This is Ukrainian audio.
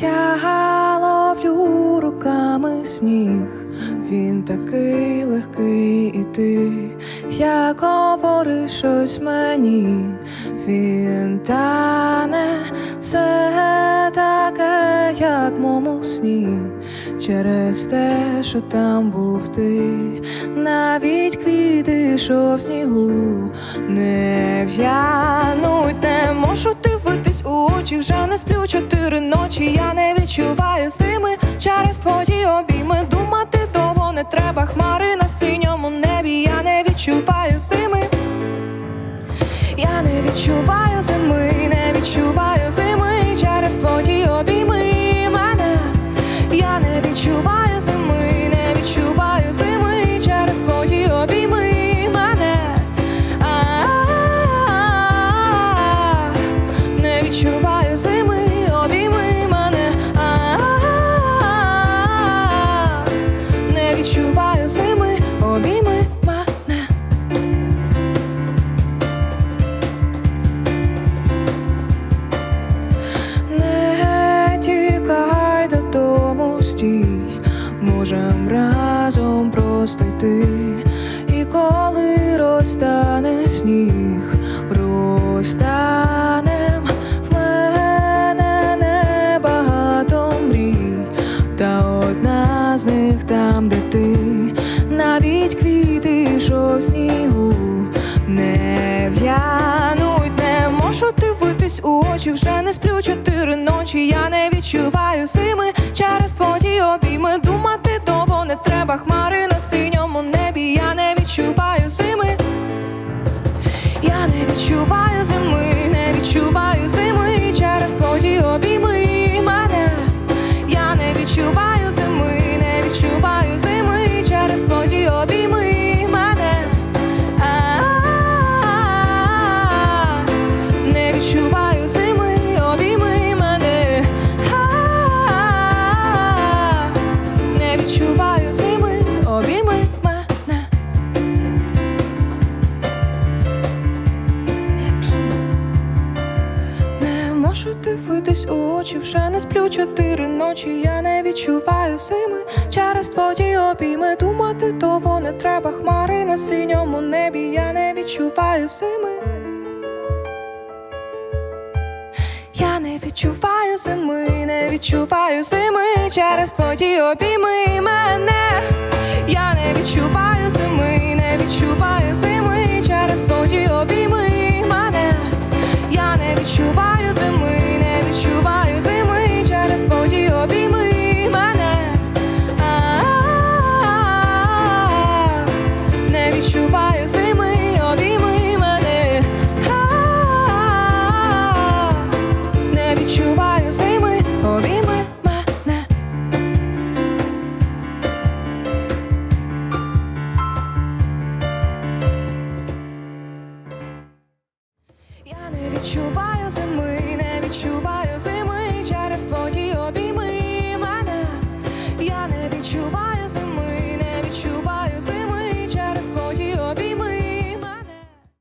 Я ловлю руками сніг, він такий легкий, і ти як говориш щось мені, він тане все таке, як в моєму сні, через те, що там був ти, навіть квіти, що в снігу не в'януть, не можу дивитись у очі, вже не сплю чотири ночі. Я не відчуваю зими через твої обійми. Думати довго не треба хмари на не відчуваю зими. Я не відчуваю зими, не відчуваю зими через твої обійми мене. Я не відчуваю зими, не відчуваю зими через твої обійми додому, стій, можем разом просто йти. І коли розтане сніг, розтанем. В мене небагато мрій, та одна з них там, де ти, навіть квіти, що в снігу. Не в'януть, не можу дивитись у очі, вже не сплю чотири ночі. Я не відчуваю зими через твої обійми. Думати довго не треба хмари на синьому Можу дивитись у очі, вже не сплю чотири ночі. Я не відчуваю зими через твої обійми. Думати того не треба хмари на синьому небі. Я не відчуваю зими. Я не відчуваю зими, не відчуваю зими через твої обійми мене. Я не відчуваю відчуваю зими, не відчуваю зими через твої обійми